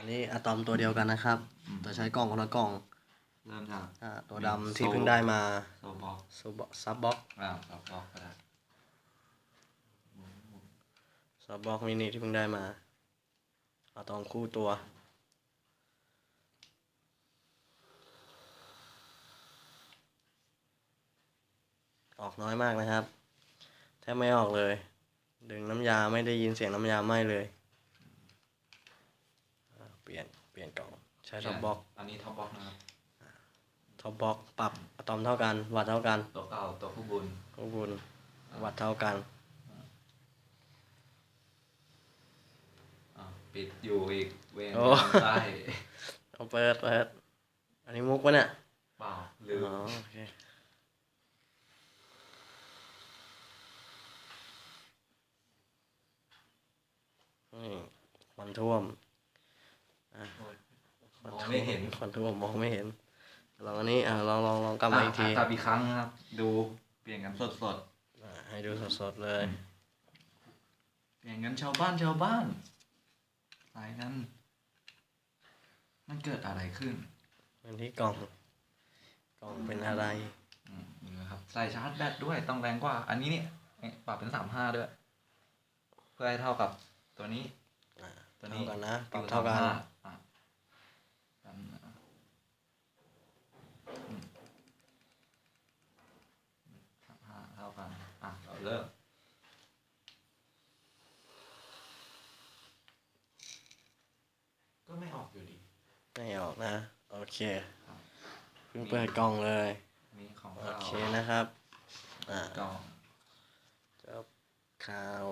อันนี้อะตอมตัวเดียวกันนะครับอืมแต่ใช้กล่องคนละกล่องเริ่มจากอ่าตัวดำที่เพิ่งได้มาโซบ็อกซูบซับบ็อกอ่าโซบ็อกก็ได้ซับบ็อกมินิที่เพิ่งได้มาอะตอมคู่ตัวออกน้อยมากนะครับ แทบไม่ออกเลย ดึงน้ำยาไม่ได้ยินเสียงน้ำยาไหม้เลยอ่าเปลี่ยนเปลี่ยนกล่องใช้ท็อปบ็อกอันนี้ท็อปบ็อกนะครับท็อปบ็อกปรับอะตอมเท่ากัน วัตต์เท่ากัน ตัวเก่าตัวผู้บุญข้างบนวัตต์เท่ากันอ่าปิดอยู่อีกเวนโอ้ใต้เอาเปิดเปิดอันนี้มุกปะเนี่ยเปล่าลืมอ๋อโอเคนี่ควันท่วมอะโอ้ยควัน มองท่วไม่เห็นควันท่วมมองไม่เห็นลองอันนี้อะลองลองลองกลับมาอีกทีะกลับอีกครั้งนะครับ ดูเปลี่ยนกันสดสดอะให้ดูสดๆเลยๆเปลี่ยนกันชาวบ้านชาวบ้านสายกันมันเกิดอะไรขึ้นอันที่กล่อง กล่องเป็นอะไรอืมนี่นะครับใส่ชาร์จแบตด้วยต้องแรงกว่า อันนี้นี่นี่ปรับเป็นสามห้าด้วย เพื่อให้เท่ากับตัวนี้อะ ตัวนี้เท่ากันนะปรับเท่ากันอยู่35อะกันนะอืมสามห้าเท่ากันอะเราเริ่มก็ไม่ออกอยู่ดี ไม่ออกนะ โอเคครับเพิ่งเปิดกล่องเลย มีของโอเราเคนะครับ อ่ากล่อง จบข่าว